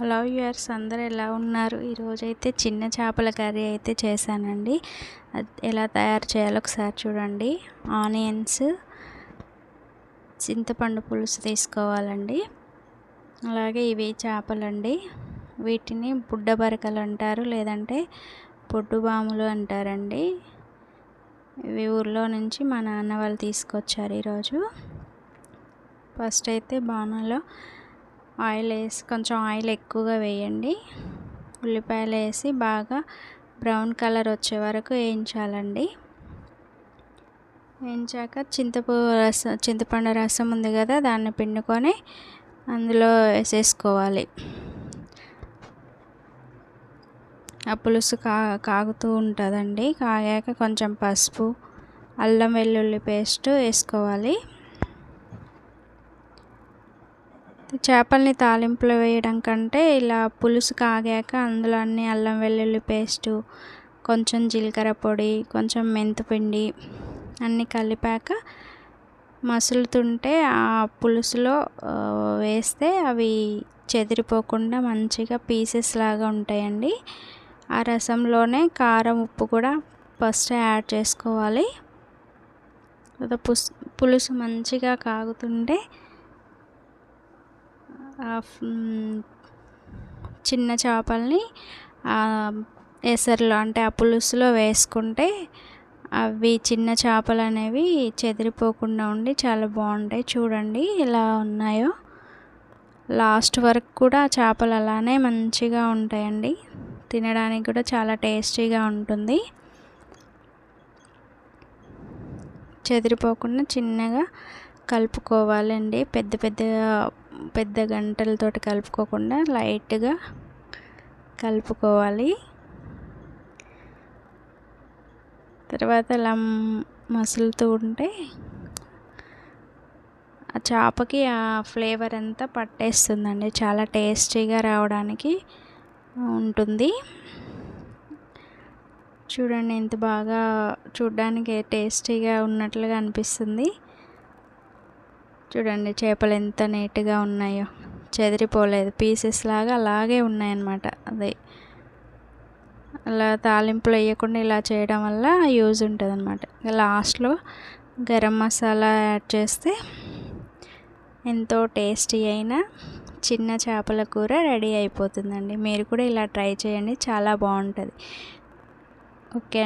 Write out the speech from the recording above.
Hello యూయర్స్ అందరు ఎలా ఉన్నారు? ఈరోజైతే చిన్న చేపల కర్రీ అయితే చేశానండి. ఎలా తయారు చేయాలో ఒకసారి చూడండి. ఆనియన్స్ చింతపండు పులుసు తీసుకోవాలండి. అలాగే ఇవి చేపలండి. వీటిని బుడ్డ బరకలు అంటారు లేదంటే పొడ్డు బాములు అంటారండి. ఇవి ఊర్లో నుంచి మా నాన్న వాళ్ళు తీసుకొచ్చారు ఈరోజు. ఫస్ట్ అయితే బాణలో ఆయిల్ వేసి కొంచెం ఆయిల్ ఎక్కువగా వేయండి. ఉల్లిపాయలు వేసి బాగా బ్రౌన్ కలర్ వచ్చే వరకు వేయించాలండి. వేయించాక చింతపూ రసం చింతపండు రసం ఉంది కదా దాన్ని పిండుకొని అందులో వేసేసుకోవాలి. ఆ పులుసు కా కాగుతూ ఉంటుందండి. కాగాక కొంచెం పసుపు అల్లం వెల్లుల్లి పేస్ట్ వేసుకోవాలి. చేపల్ని తాలింపులో వేయడం కంటే ఇలా పులుసు కాగాక అందులో అన్ని అల్లం వెల్లుల్లి పేస్టు కొంచెం జీలకర్ర పొడి కొంచెం మెంతిపిండి అన్నీ కలిపాక మసులుతుంటే ఆ పులుసులో వేస్తే అవి చెదిరిపోకుండా మంచిగా పీసెస్ లాగా ఉంటాయండి. ఆ రసంలోనే కారం ఉప్పు కూడా ఫస్ట్ యాడ్ చేసుకోవాలి. పులుసు మంచిగా కాగుతుంటే చిన్న చేపల్ని ఎసరులో అంటే ఆ పులుసులో వేసుకుంటే అవి చిన్న చేపలు అనేవి చెదిరిపోకుండా ఉండి చాలా బాగుంటాయి. చూడండి ఎలా ఉన్నాయో. లాస్ట్ వరకు కూడా చేపలు అలానే మంచిగా ఉంటాయండి. తినడానికి కూడా చాలా టేస్టీగా ఉంటుంది. చెదిరిపోకుండా చిన్నగా కలుపుకోవాలండి. పెద్ద పెద్ద పెద్ద గంటలతోటి కలుపుకోకుండా లైట్గా కలుపుకోవాలి. తర్వాత అలా మసులుతూ ఉంటే ఆ చేపకి ఆ ఫ్లేవర్ అంతా పట్టేస్తుందండి. చాలా టేస్టీగా రావడానికి ఉంటుంది. చూడండి ఎంత బాగా చూడడానికి టేస్టీగా ఉన్నట్లుగా అనిపిస్తుంది. చూడండి చేపలు ఎంత నీట్గా ఉన్నాయో. చెదిరిపోలేదు. పీసెస్ లాగా అలాగే ఉన్నాయన్నమాట. అదే. అలా తాలింపులు వేయకుండా ఇలా చేయడం వల్ల యూజ్ ఉంటుంది అనమాట లాస్ట్లో గరం మసాలా యాడ్ చేస్తే ఎంతో టేస్టీ అయిన చిన్న చేపల కూర రెడీ అయిపోతుందండి. మీరు కూడా ఇలా ట్రై చేయండి. చాలా బాగుంటుంది. ఓకే